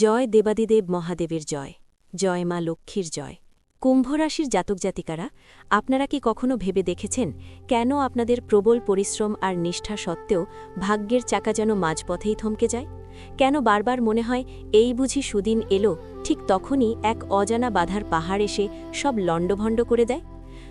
জয় দেবাদিদেব মহাদেবের জয় জয় মা লক্ষ্মীর জয়। কুম্ভ রাশির জাতক জাতিকারা, আপনারা কি কখনো ভেবে দেখেছেন কেন আপনাদের প্রবল পরিশ্রম আর নিষ্ঠা সত্ত্বেও ভাগ্যের চাকা যেন মাঝপথেই থমকে যায়? কেন বারবার মনে হয় এই বুঝি সুদিন এলো, ঠিক তখনই এক অজানা বাধার পাহাড় এসে সব লণ্ডভণ্ড করে দেয়?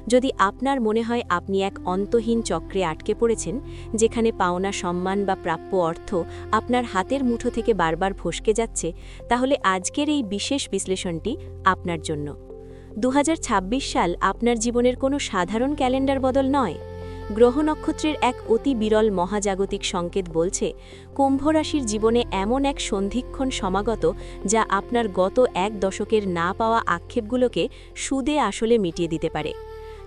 যদি আপনার মনে হয় আপনি এক অন্তহীন চক্রে আটকে পড়েছেন, যেখানে পাওনা সম্মান বা প্রাপ্য অর্থ আপনার হাতের মুঠো থেকে বারবার ফসকে যাচ্ছে, তাহলে আজকের এই বিশেষ বিশ্লেষণটি আপনার জন্য। দু হাজার ছাব্বিশ সাল আপনার জীবনের কোনো সাধারণ ক্যালেন্ডার বদল নয়। গ্রহ নক্ষত্রের এক অতি বিরল মহাজাগতিক সংকেত বলছে, কুম্ভ রাশির জীবনে এমন এক সন্ধিক্ষণ সমাগত যা আপনার গত এক দশকের না পাওয়া আক্ষেপগুলোকে সুদে আসলে মিটিয়ে দিতে পারে।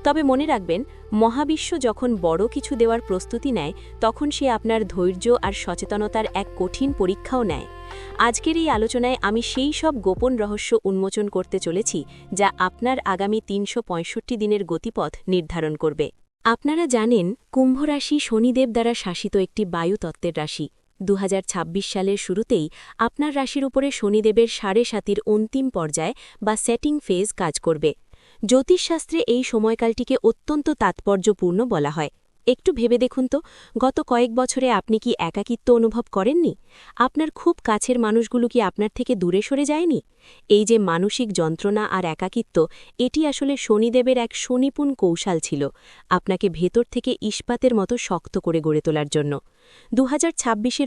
তবে মনে রাখবেন, মহাবিশ্ব যখন বড় কিছু দেওয়ার প্রস্তুতি নেয়, তখন সে আপনার ধৈর্য আর সচেতনতার এক কঠিন পরীক্ষাও নেয়। আজকের এই আলোচনায় আমি সেই সব গোপন রহস্য উন্মোচন করতে চলেছি, যা আপনার আগামী তিনশো পঁয়ষট্টি দিনের গতিপথ নির্ধারণ করবে। আপনারা জানেন, কুম্ভ রাশি শনিদেব দ্বারা শাসিত একটি বায়ুতত্ত্বের রাশি। দু হাজার ছাব্বিশ সালের শুরুতেই আপনার রাশির উপরে শনিদেবের সাড়ে সাতির অন্তিম পর্যায় বা সেটিং ফেজ কাজ করবে। জ্যোতিষশাস্ত্রে এই সময়কালটিকে অত্যন্ত তাৎপর্যপূর্ণ বলা হয়। একটু ভেবে দেখুন তো, গত কয়েক বছরে আপনি কি একাকিত্ব অনুভব করেননি? আপনার খুব কাছের মানুষগুলো কি আপনার থেকে দূরে সরে যায়নি? এই যে মানসিক যন্ত্রণা আর একাকিত্ব, এটি আসলে শনিদেবের এক সুনিপুণ কৌশল ছিল, আপনাকে ভেতর থেকে ইস্পাতের মতো শক্ত করে গড়ে তোলার জন্য। দু হাজার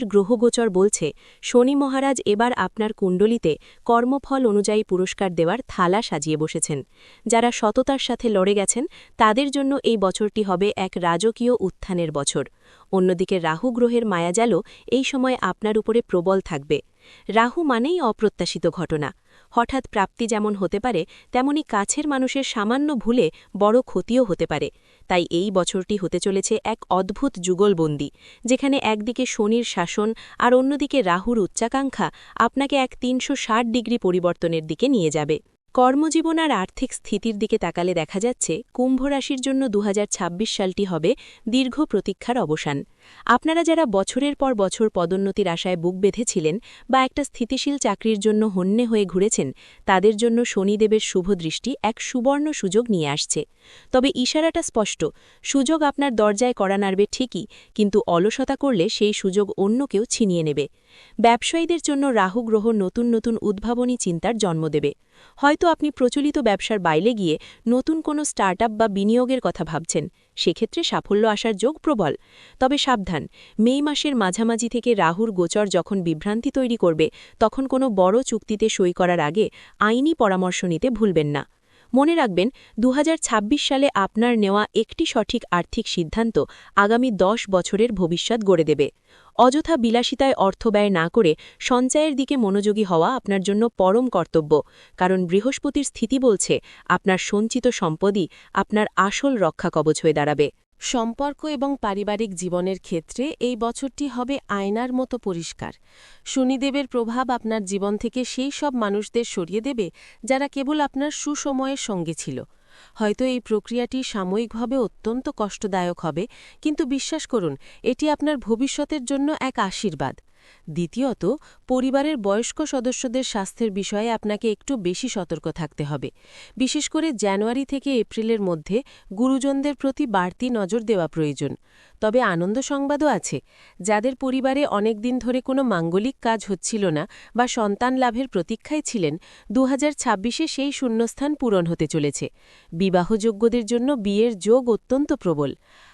গ্রহগোচর বলছে, শনি মহারাজ এবার আপনার কুণ্ডলিতে কর্মফল অনুযায়ী পুরস্কার দেওয়ার থালা সাজিয়ে বসেছেন। যারা সততার সাথে লড়ে গেছেন, তাদের জন্য এই বছরটি হবে এক রাজকীয় উত্থানের বছর। অন্যদিকে রাহু গ্রহের মায়াজালও এই সময় আপনার উপরে প্রবল থাকবে। রাহু মানেই অপ্রত্যাশিত ঘটনা। হঠাৎ প্রাপ্তি যেমন হতে পারে, তেমনি কাছের মানুষের সামান্য ভুলে বড় ক্ষতিও হতে পারে। তাই এই বছরটি হতে চলেছে এক অদ্ভুত যুগলবন্দি, যেখানে একদিকে শনির শাসন আর অন্যদিকে রাহুর উচ্চাকাঙ্ক্ষা আপনাকে এক তিনশো ডিগ্রি পরিবর্তনের দিকে নিয়ে যাবে। কর্মজীবন আর আর্থিক স্থিতির দিকে তাকালে দেখা যাচ্ছে, কুম্ভ রাশির জন্য দু হাজার ছাব্বিশ সালটি হবে দীর্ঘ প্রতীক্ষার অবসান। আপনারা যারা বছরের পর বছর পদোন্নতির আশায় বুক বেঁধেছিলেন বা একটা স্থিতিশীল চাকরির জন্য হন্যে হয়ে ঘুরেছেন, তাদের জন্য শনিদেবের শুভ দৃষ্টি এক সুবর্ণ সুযোগ নিয়ে আসছে। তবে ইশারাটা স্পষ্ট, সুযোগ আপনার দরজায় করা নাড়বে ঠিকই, কিন্তু অলসতা করলে সেই সুযোগ অন্য কেউ ছিনিয়ে নেবে। ব্যবসায়ীদের জন্য রাহু গ্রহ নতুন নতুন উদ্ভাবনী চিন্তার জন্ম দেবে। হয়তো আপনি প্রচলিত ব্যবসার বাইরে গিয়ে নতুন কোনো স্টার্ট বা বিনিয়োগের কথা ভাবছেন, সেক্ষেত্রে সাফল্য আসার যোগ প্রবল। তবে সাবধান, মে মাসের মাঝামাঝি থেকে রাহুর গোচর যখন বিভ্রান্তি তৈরি করবে, তখন কোনো বড় চুক্তিতে সই করার আগে আইনি পরামর্শ নিতে ভুলবেন না। মনে রাখবেন দু হাজার ছাব্বিশ সালে আপনার নেওয়া একটি সঠিক আর্থিক সিদ্ধান্ত আগামী দশ বছরের ভবিষ্যৎ গড়ে দেবে। অযথা বিলাসিতায় অর্থ ব্যয় না করে সঞ্চয়ের দিকে মনোযোগী হওয়া আপনার জন্য পরম কর্তব্য, কারণ বৃহস্পতির স্থিতি বলছে আপনার সঞ্চিত সম্পদই আপনার আসল রক্ষা কবচ হয়ে দাঁড়াবে। সম্পর্ক এবং পারিবারিক জীবনের ক্ষেত্রে এই বছরটি হবে আয়নার মতো পরিষ্কার। শনিদেবের প্রভাব আপনার জীবন থেকে সেই সব মানুষদের সরিয়ে দেবে যারা কেবল আপনার সুসময়ের সঙ্গে ছিল। হয়তো এই প্রক্রিয়াটি সাময়িকভাবে অত্যন্ত কষ্টদায়ক হবে, কিন্তু বিশ্বাস করুন, এটি আপনার ভবিষ্যতের জন্য এক আশীর্বাদ। দ্বিতীয়ত, পরিবারের বয়স্ক সদস্যদের স্বাস্থ্যের বিষয়ে আপনাকে একটু বেশি সতর্ক থাকতে হবে। বিশেষ করে জানুয়ারি থেকে এপ্রিলের মধ্যে গুরুজনদের প্রতি বাড়তি নজর দেওয়া প্রয়োজন। তবে আনন্দ সংবাদও আছে, যাদের পরিবারে অনেক দিন ধরে কোনো মাঙ্গলিক কাজ হচ্ছিল না বা সন্তান লাভের প্রতীক্ষায় ছিলেন দু হাজার সেই শূন্যস্থান পূরণ হতে চলেছে। বিবাহযোগ্যদের জন্য বিয়ের যোগ অত্যন্ত প্রবল।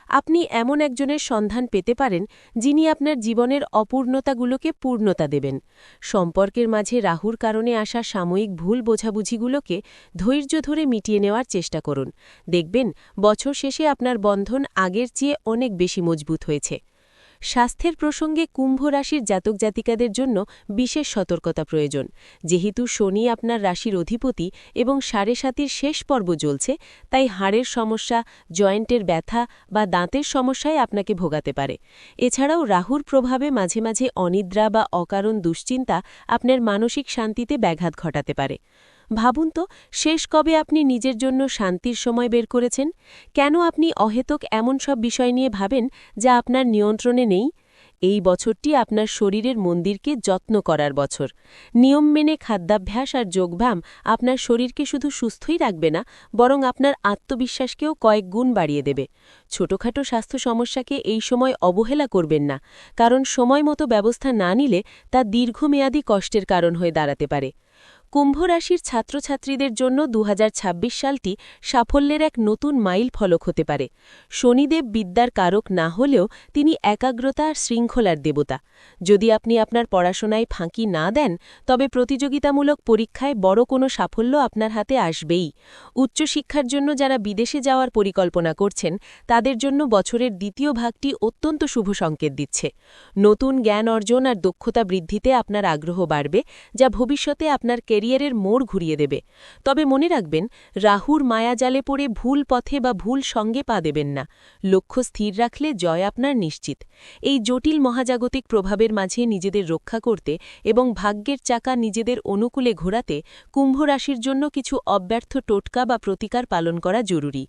আপনি এমন একজনের সন্ধান পেতে পারেন যিনি আপনার জীবনের অপূর্ণতাগুলোকে পূর্ণতা দেবেন। সম্পর্কের মাঝে রাহুর কারণে আসা সাময়িক ভুল বোঝাবুঝিগুলোকে ধৈর্য ধরে মিটিয়ে নেওয়ার চেষ্টা করুন। দেখবেন, বছর শেষে আপনার বন্ধন আগের চেয়ে অনেক বেশি মজবুত হয়েছে। স্বাস্থ্যের প্রসঙ্গে কুম্ভ রাশির জাতক জাতিকাদের জন্য বিশেষ সতর্কতা প্রয়োজন। যেহেতু শনি আপনার রাশির অধিপতি এবং সাড়ে সাতির শেষ পর্ব চলছে তাই হাড়ের সমস্যা, জয়েন্টের ব্যথা বা দাঁতের সমস্যায় আপনাকে ভোগাতে পারে। এছাড়াও রাহুর প্রভাবে মাঝে মাঝে অনিদ্রা বা অকারণ দুশ্চিন্তা আপনার মানসিক শান্তিতে ব্যাঘাত ঘটাতে পারে। ভাবুন তো, শেষ কবে আপনি নিজের জন্য শান্তির সময় বের করেছেন? কেন আপনি অহেতক এমন সব বিষয় নিয়ে ভাবেন যা আপনার নিয়ন্ত্রণে নেই? এই বছরটি আপনার শরীরের মন্দিরকে যত্ন করার বছর। নিয়ম মেনে খাদ্যাভ্যাস আর যোগব্যায়াম আপনার শরীরকে শুধু সুস্থই রাখবে না, বরং আপনার আত্মবিশ্বাসকেও কয়েক গুণ বাড়িয়ে দেবে। ছোটখাটো স্বাস্থ্য সমস্যাকে এই সময় অবহেলা করবেন না, কারণ সময় মতো ব্যবস্থা না নিলে তা দীর্ঘমেয়াদী কষ্টের কারণ হয়ে দাঁড়াতে পারে। কুম্ভ রাশির ছাত্রছাত্রীদের জন্য দু হাজার ছাব্বিশ সালটি সাফল্যের এক নতুন মাইল ফলক হতে পারে। শনিদেব বিদ্যার কারক না হলেও তিনি একাগ্রতা আর শৃঙ্খলার দেবতা। যদি আপনি আপনার পড়াশোনায় ফাঁকি না দেন, তবে প্রতিযোগিতামূলক পরীক্ষায় বড় কোনো সাফল্য আপনার হাতে আসবেই। উচ্চশিক্ষার জন্য যারা বিদেশে যাওয়ার পরিকল্পনা করছেন, তাদের জন্য বছরের দ্বিতীয় ভাগটি অত্যন্ত শুভ সংকেত দিচ্ছে। নতুন জ্ঞান অর্জন আর দক্ষতা বৃদ্ধিতে আপনার আগ্রহ বাড়বে, যা ভবিষ্যতে আপনার ক্যারিয়ারের মোড় ঘুরিয়ে দেবে। তবে মনে রাখবেন, রাহুর মায়াজালে পড়ে ভুল পথে বা ভুল সঙ্গে পা দেবেন না। লক্ষ্য স্থির রাখলে জয় আপনার নিশ্চিত। এই জটিল মহাজাগতিক প্রভাবের মাঝে নিজেদের রক্ষা করতে এবং ভাগ্যের চাকা নিজেদের অনুকূলে ঘোরাতে কুম্ভ রাশির জন্য কিছু অব্যর্থ টোটকা বা প্রতিকার পালন করা জরুরি।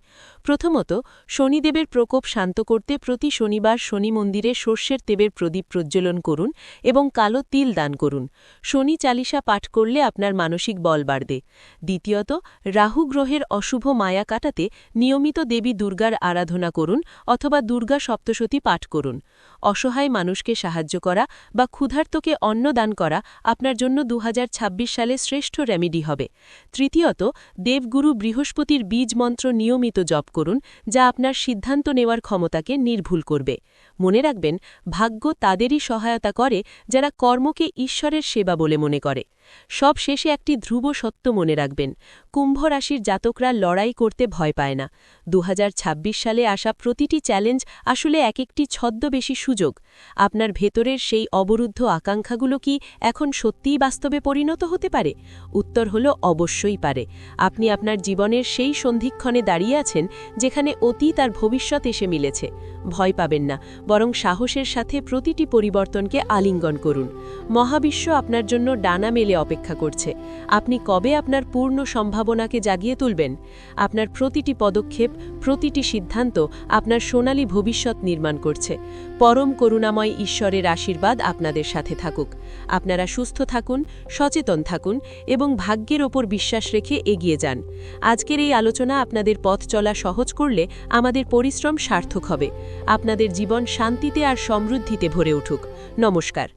প্রথমত, শনিদেবের প্রকোপ শান্ত করতে প্রতি শনিবার শনি মন্দিরে সর্ষের তেবের প্রদীপ প্রজ্বলন করুন এবং কালো তিল দান করুন। শনি চালিসা পাঠ করলে আপনার মানসিক বল বাড়বে। দ্বিতীয়ত, রাহু গ্রহের অশুভ মায়া কাটাতে নিয়মিত দেবী দুর্গার আরাধনা করুন অথবা দুর্গা সপ্তশতী পাঠ করুন। অসহায় মানুষকে সাহায্য করা বা ক্ষুধার্তকে অন্ন দান করা আপনার জন্য দু হাজার ছাব্বিশ সালে শ্রেষ্ঠ রেমেডি হবে। তৃতীয়ত, দেবগুরু বৃহস্পতির বীজ মন্ত্র নিয়মিত জপ করুন যা আপনার সিদ্ধান্ত নেওয়ার ক্ষমতাকে নির্ভুল করবে। মনে রাখবেন, ভাগ্য তাদেরই সহায়তা করে যারা কর্মকে ঈশ্বরের সেবা বলে মনে করে। সব শেষে একটি ধ্রুব সত্য মনে রাখবেন, কুম্ভ রাশির জাতকরা লড়াই করতে ভয় পায় না। দু হাজার ছাব্বিশ সালে আসা প্রতিটি চ্যালেঞ্জ আসলে এক একটি ছদ্মবেশী সুযোগ। আপনার ভেতরের সেই অবরুদ্ধ আকাঙ্ক্ষাগুলো কি এখন সত্যিই বাস্তবে পরিণত হতে পারে? উত্তর হল, অবশ্যই পারে। আপনি আপনার জীবনের সেই সন্ধিক্ষণে দাঁড়িয়ে আছেন, যেখানে অতীত আর ভবিষ্যৎ এসে মিলেছে। ভয় পাবেন না বরং সাহসের সাথে প্রতিটি পরিবর্তনকে আলিঙ্গন করুন। মহাবিশ্ব আপনার জন্য ডানা মেলে অপেক্ষা করছে। আপনি কবে আপনার পূর্ণ সম্ভাবনাকে জাগিয়ে তুলবেন? আপনার প্রতিটি পদক্ষেপ, প্রতিটি সিদ্ধান্ত আপনার সোনালী ভবিষ্যৎ নির্মাণ করছে। পরম করুণাময় ঈশ্বরের আশীর্বাদ আপনাদের সাথে থাকুক। আপনারা সুস্থ থাকুন, সচেতন থাকুন এবং ভাগ্যের ওপর বিশ্বাস রেখে এগিয়ে যান। আজকের এই আলোচনা আপনাদের পথ চলা সহজ করলে আমাদের পরিশ্রম সার্থক হবে। আপনাদের জীবন শান্তিতে আর সমৃদ্ধিতে ভরে উঠুক। নমস্কার।